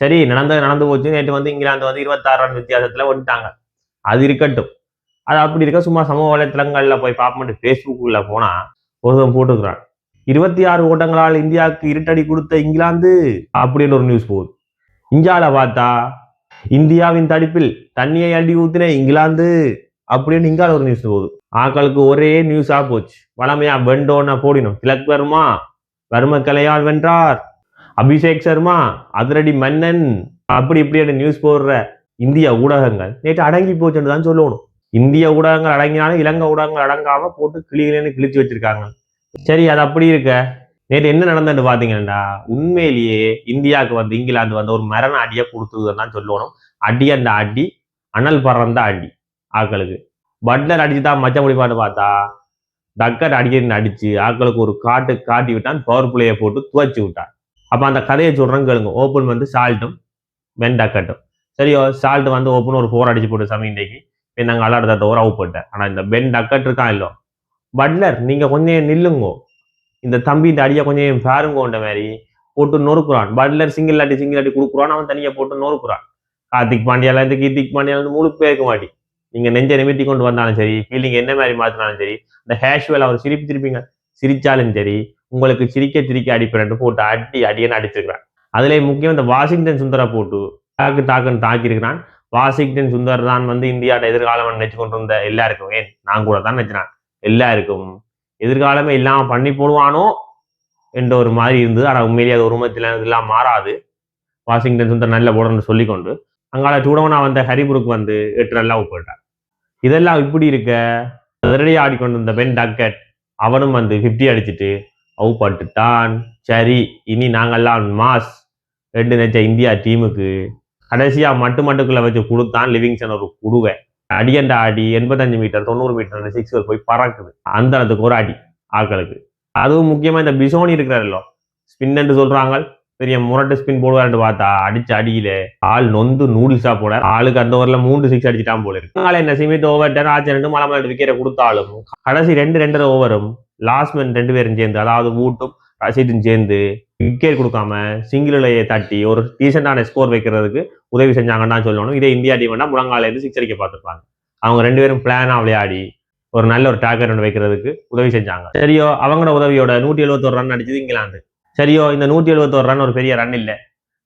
சரி நடந்தது நடந்து போச்சு நேற்று வந்து இங்கிலாந்து வந்து இருபத்தாறு ரன் வித்தியாசத்துல வந்துட்டாங்க. அது இருக்கட்டும். அது அப்படி இருக்க சும்மா சமூக வலைத்தளங்கள்ல போய் பார்ப்போம் ஃபேஸ்புக்குள்ள போனால் ஒருத்தன் போட்டுக்கிறான். இருபத்தி ஆறு ஓட்டங்களால் இந்தியாவுக்கு இருட்டடி கொடுத்த இங்கிலாந்து அப்படின்னு ஒரு நியூஸ் போகுது. இந்தியால பார்த்தா இந்தியாவின் தடுப்பில் தண்ணியை அள்ளி ஊத்தின இங்கிலாந்து அப்படின்னு இங்கால ஒரு நியூஸ் போகுது. ஆக்களுக்கு ஒரே நியூஸா போச்சு. வளமையா வெண்டோன்னா போடினோம். திலக் வர்மா வர்ம கலையால் வென்றார். அபிஷேக் சர்மா அதிரடி மன்னன் அப்படி இப்படி நியூஸ் போடுற இந்திய ஊடகங்கள். நேற்று அடங்கி போச்சுன்னு தான் சொல்லணும். இந்திய ஊடகங்கள் அடங்கினாலும் இலங்கை ஊடகங்கள் அடங்காம போட்டு கிளிகளேன்னு கிழிச்சு வச்சிருக்காங்க. சரி அது அப்படி இருக்க. நேற்று என்ன நடந்ததுன்னு பாத்தீங்கன்னா உண்மையிலேயே இந்தியாவுக்கு வந்து இங்கிலாந்து வந்து ஒரு மரண அடியை கொடுத்துருதுன்னு தான் சொல்லணும். அடி அந்த அடி அனல் பறந்த அடி ஆக்களுக்கு. பட்லர் அடிச்சு தான் மச்ச முடிப்பான்னு பார்த்தா டக்கர் அடிக்கடி அடிச்சு ஆக்களுக்கு ஒரு காட்டு காட்டி விட்டான் பவர் பிளேயை போட்டு துவச்சி விட்டான். அப்போ அந்த கதையை சொல்கிறேன் கேளுங்க. ஓப்பன் வந்து சால்ட்டும் வெண்டக்கட்டும் சரியோ? சால்ட் வந்து ஓப்பன் ஒரு ஃபோர் அடிச்சு போட்டு சமயம் இன்றைக்கு இப்போ நாங்கள் அலாடுறத ஒரு அவுட் போட்டேன். இந்த பென் டக்கட் இருக்கான் இல்லோ பட்லர் நீங்கள் கொஞ்சம் நில்லுங்கோ. இந்த தம்பி இந்த அடியை கொஞ்சம் பாருங்கோன்ற மாதிரி போட்டு நொறுக்குறான். பட்லர் சிங்கிள் அடி சிங்கிள் அடி கொடுக்குறான். அவன் தனியாக போட்டு நொறுக்குறான். கார்த்திக் பாண்டியால இருந்து கீர்த்திக் பாண்டியால இருந்து முழு பேருக்கு மாட்டி. நீங்கள் நெஞ்சை நிமித்தி கொண்டு வந்தாலும் சரி ஃபீலிங் என்ன மாதிரி மாற்றினாலும் சரி இந்த ஹேஷ்வெல் அவர் சிரிப்பு திருப்பிங்க சிரித்தாலும் சரி உங்களுக்கு சிரிக்க சிரிக்க அடிப்பேன் போட்டு அடி அடியன்னு அடிச்சிருக்கிறான். அதுல முக்கியம் இந்த வாஷிங்டன் சுந்தர போட்டு தாக்கு தாக்குன்னு தாக்கியிருக்கிறான். வாஷிங்டன் சுந்தர் தான் வந்து இந்தியாவோட எதிர்காலம் நினைச்சு கொண்டு இருந்த எல்லாருக்கும் ஏன் நான் கூட தான் நினைச்சினான் எல்லாருக்கும் எதிர்காலமே இல்லாம பண்ணி போடுவானோ என்ற ஒரு மாதிரி இருந்தது. ஆனா உண்மையிலேயே அது உருமத்தில இதெல்லாம் மாறாது. வாஷிங்டன் சுந்தர் நல்ல போடணும்னு சொல்லிக்கொண்டு அங்கால சூடவனா வந்த ஹரிபுருக்கு வந்து எட்டு நல்லா போயிட்டார் இதெல்லாம் இப்படி இருக்க அதிரடி ஆடிக்கொண்டிருந்த பென் டக்கட் அவனும் வந்து 50 அடிச்சிட்டு அவுப்பட்டுட்டான் சரி இனி நாங்கெல்லாம் மாஸ் ரெண்டு நெச்ச இந்தியா டீமுக்கு கடைசியாக மட்டு மட்டுக்குள்ளே வச்சு கொடுத்தான் லிவிங்ஸ்டன் ஒரு குடுவை. அடியண்ட அடி எண்பத்தஞ்சு மீட்டர் தொண்ணூறு மீட்டர் சிக்ஸ் போய் பறக்குது. அந்த அளத்துக்கு ஒரு அடி ஆட்களுக்கு. அதுவும் முக்கியமாக இந்த பிசோனி இருக்கிறாரല്ലോ ஸ்பின்னு சொல்கிறாங்க பெரிய முரட்டு ஸ்பின் போடுவார்னு பார்த்தா அடிச்சு அடியில ஆள் நொந்து நூடுல்ஸா போட ஆளுக்கு அந்த ஓவர்ல மூன்று சிக்ஸ் அடிச்சிட்டான் போல இருக்கு. அதனால என்ன சிமித் ஓவர் டென் ஆச்சு ரெண்டு மலை மலை விக்கெட்டை கொடுத்தாலும் கடைசி ரெண்டு ரெண்டரை ஓவரும் லாஸ்ட் மேன் ரெண்டு பேரும் சேர்ந்து அதாவது ஊட்டும் ரசீதும் சேர்ந்து விக்கெட் கொடுக்காம சிங்கிளையே தட்டி ஒரு டீசெண்டான ஸ்கோர் வைக்கிறதுக்கு உதவி செஞ்சாங்கன்னு தான் சொல்லணும். இதே இந்தியா டீம்னா முழங்கால இருந்து சிக்ஸ் அடிக்க பார்த்துருப்பாங்க. அவங்க ரெண்டு பேரும் பிளானா விளையாடி ஒரு நல்ல ஒரு டேக்கர் ஒன்று வைக்கிறதுக்கு உதவி செஞ்சாங்க. சரியோ அவங்களோட உதவியோட நூற்றி எழுபத்தோரு ரன் அடிச்சது இங்கிலாந்து. சரியோ இந்த நூற்றி எழுபத்தோரு ரன் ஒரு பெரிய ரன் இல்லை.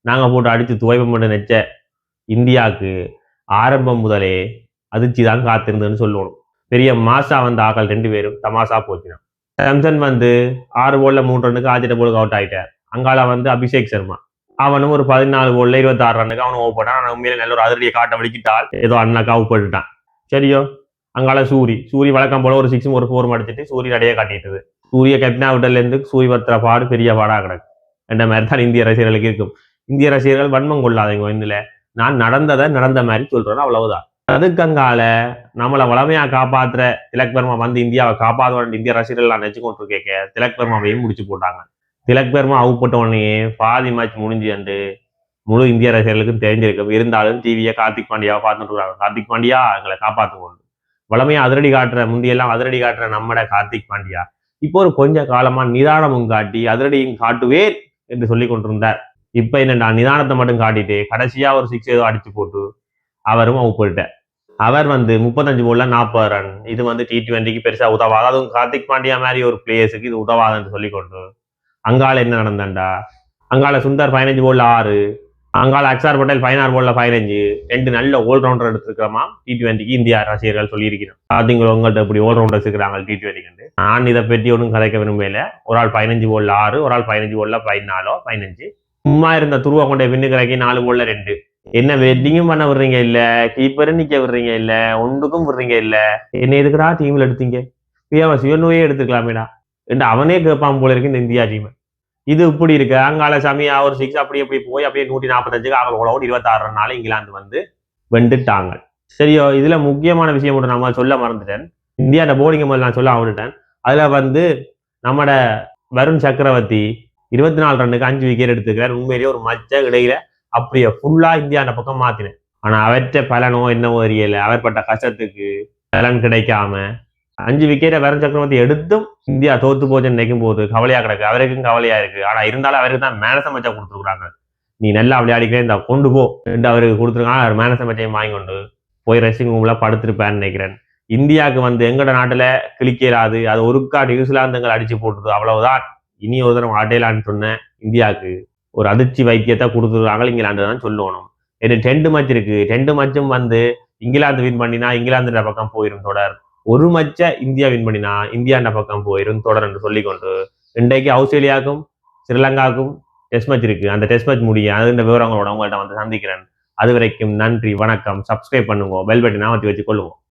நாங்கள் போட்டு அடித்து துவைப்பம் பண்ண நெச்ச இந்தியாவுக்கு ஆரம்பம் முதலே அதிர்ச்சி தான் காத்திருந்ததுன்னு சொல்லுவோம் பெரிய மாசா வந்த ஆக்கள் ரெண்டு பேரும் தமாசா போச்சினான் சம்சன் வந்து ஆறு போல்ல மூணு ரன்னுக்கு ஆஜிட்ட போலுக்கு அவுட் ஆயிட்டார். அங்கால வந்து அபிஷேக் சர்மா. அவனும் ஒரு பதினாலு போல்ல இருபத்தாறு ரன்னுக்கு அவனும் ஓவ் பண்ணான் ஆனா உண்மையில நல்ல ஒரு அதிரடியை காட்ட வலிக்கிட்டால் ஏதோ அண்ணாக்கா அவுட் பண்ணிட்டான். சரியோ அங்கால சூரி. சூரி வழக்கம் போல ஒரு சிக்ஸும் ஒரு ஃபோரும் அடிச்சிட்டு சூரி நடைய காட்டிட்டது. சூரிய கட்னா விட்டலேருந்து இருந்து பத்திர பாடு பெரிய பாடா கிடக்கு. என்ற மாதிரி தான் இந்திய ரசிகர்களுக்கு இருக்கும். இந்திய ரசிகர்கள் வன்மம் கொள்ளாதீங்க இதில் நான் நடந்ததை நடந்த மாதிரி சொல்கிறேன் அவ்வளவுதான். அதுக்கங்கால நம்மளை வளமையாக காப்பாத்துற திலக் பெருமா வந்து இந்தியாவை காப்பாற்ற இந்திய ரசிகர்கள் நான் நினைச்சு கொண்டு கேட்க திலக் பெருமாவையும் முடிச்சு போட்டாங்க. திலக் பெருமா அவுப்பட்ட உடனே பாதி மேட்ச் முடிஞ்சு அண்டு முழு இந்திய ரசிகர்களுக்கும் தெரிஞ்சிருக்கும். இருந்தாலும் டிவியை கார்த்திக் பாண்டியாவை பார்த்துட்டு கார்த்திக் பாண்டியா எங்களை காப்பாற்றுவோம் வளமையாக அதிரடி காட்டுற முந்தியெல்லாம் அதிரடி காட்டுற நம்மட கார்த்திக் பாண்டியா. இப்போ ஒரு கொஞ்ச காலமா நிதானமும் காட்டி அதிரடியும் காட்டுவேன் என்று சொல்லி கொண்டிருந்தார். இப்ப என்னடா நிதானத்தை மட்டும் காட்டிட்டு கடைசியா ஒரு சிக்ஸ் ஏதோ அடிச்சு போட்டு அவரும் அவுட் போயிட்டார். அவர் வந்து முப்பத்தஞ்சு போல்ல நாற்பது ரன் இது வந்து டி டுவெண்ட்டிக்கு பெருசா உதவாது. அதுவும் கார்த்திக் பாண்டியா மாதிரி ஒரு பிளேயர்ஸுக்கு இது உதவாதுன்னு சொல்லி கொண்டு அங்கால என்ன நடந்தாண்டா? அங்கால சுந்தர் பதினஞ்சு போல்ல ஆறு. அங்கால அக்சார் பட்டேல் பதினாறு போல்ல பதினஞ்சு ரெண்டு நல்ல ஆல்ரவுண்டர் எடுத்துருக்கிறோமா டி டுவெண்ட்டிக்கு இந்தியா ரசிகர்கள் சொல்லியிருக்கிறோம் பார்த்தீங்களா உங்கள்கிட்ட இப்படி ஆல்ரவுண்டர்ஸ் இருக்கிறாங்க டி டுவெண்ட்டிக்கு நான் இதை பற்றி ஒன்றும் கதைக்க விரும்பல ஒரு ஆள் பதினஞ்சு போல்ல ஆறு ஒரு ஆள் பதினஞ்சு போல்ல பதினாலோ பதினஞ்சு. சும்மா இருந்த துருவா கொண்டே பின்னு கரைக்கி நாலு போல்ல ரெண்டு. என்ன வெட்டிங்கும் பண்ண விடுறீங்க இல்ல? கீப்பரும் நிக்க விடுறீங்க இல்ல? ஒன்றுக்கும் விடுறீங்க இல்ல? என்ன எதுக்குடா டீம்ல எடுத்தீங்க? பியாவ சிவனுவே எடுத்துக்கலாமேடா. என்று அவனே கேட்பான் போல இருக்கு இந்த இந்தியா டீமை இது இப்படி இருக்கு. அங்கால சாமி ஒரு சிக்ஸ் அப்படி அப்படி போய் அப்படியே நூற்றி நாற்பத்தஞ்சுக்கு ஆகல ஓட இருபத்தாறு நாள் இங்கிலாந்து வந்து வெண்டுட்டாங்க சரியோ இதுல முக்கியமான விஷயம் ஒன்று நம்ம சொல்ல மறந்துட்டேன். இந்தியாவோட போலிங் முதல்ல நான் சொல்ல விட்டுட்டேன் அதுல வந்து நம்மட வருண் சக்கரவர்த்தி இருபத்தி நாலு ரன்னுக்கு அஞ்சு விக்கெட் எடுத்துக்கிறார் உண்மையிலேயே ஒரு மச்ச இடையில அப்படியே ஃபுல்லா இந்தியா அந்த பக்கம் மாத்தினேன். ஆனா அவற்ற பலனோ என்னவோ தெரியல. அவர் பட்ட கஷ்டத்துக்கு பலன் கிடைக்காம அஞ்சு விக்கெட்டை வரன் சக்கரவர்த்தி எடுத்தும் இந்தியா தோத்து போச்சுன்னு நினைக்கும் போது. கவலையா கிடக்கு. அவருக்கும் கவலையா இருக்கு. ஆனா இருந்தாலும் அவருக்கு தான் மேனச மச்சா கொடுத்துருக்காங்க நீ நல்லா விளையாடிக்கிறேன் இந்த கொண்டு போ. என்று அவருக்கு கொடுத்துருக்காங்க. அவர் மேனச மச்சையும் வாங்கி கொண்டு போய் ரெஸ்டிங் ரூம்ல படுத்திருப்பேன்னு நினைக்கிறேன். இந்தியாவுக்கு வந்து எங்கட நாட்டுல கிளிக்கலாது. அது ஒருக்கா நியூசிலாந்துங்கள் அடிச்சு போட்டுது. அவ்வளவுதான். இனி ஒரு தடவை ஆட்டையலான்னு சொன்னேன் இந்தியாவுக்கு ஒரு அதிர்ச்சி வைத்தியத்தை கொடுத்துருக்காங்க. இங்கிலாந்து தான் சொல்லணும். இது டென்ட் மேட்ச் இருக்கு. டென்ட் மேட்சும் வந்து இங்கிலாந்து வின் பண்ணினா இங்கிலாந்துன்ற பக்கம் போயிடும் தொடர். ஒரு மச்ச இந்தியா வின் பண்ணினா இந்தியாண்ட பக்கம் போயிரும் தொடர் என்று சொல்லிக்கொண்டு இன்றைக்கு ஆஸ்திரேலியாவுக்கும் ஸ்ரீலங்காவுக்கும் டெஸ்ட் மேட்ச் இருக்கு. அந்த டெஸ்ட் மேட்ச் முடிய அது இந்த விவரங்களோட உங்கள்கிட்ட வந்து சந்திக்கிறேன். அது வரைக்கும் நன்றி வணக்கம். சப்ஸ்கிரைப் பண்ணுங்க. பெல் பட்டனை அமர்த்தி வச்சு கொள்ளுவோம்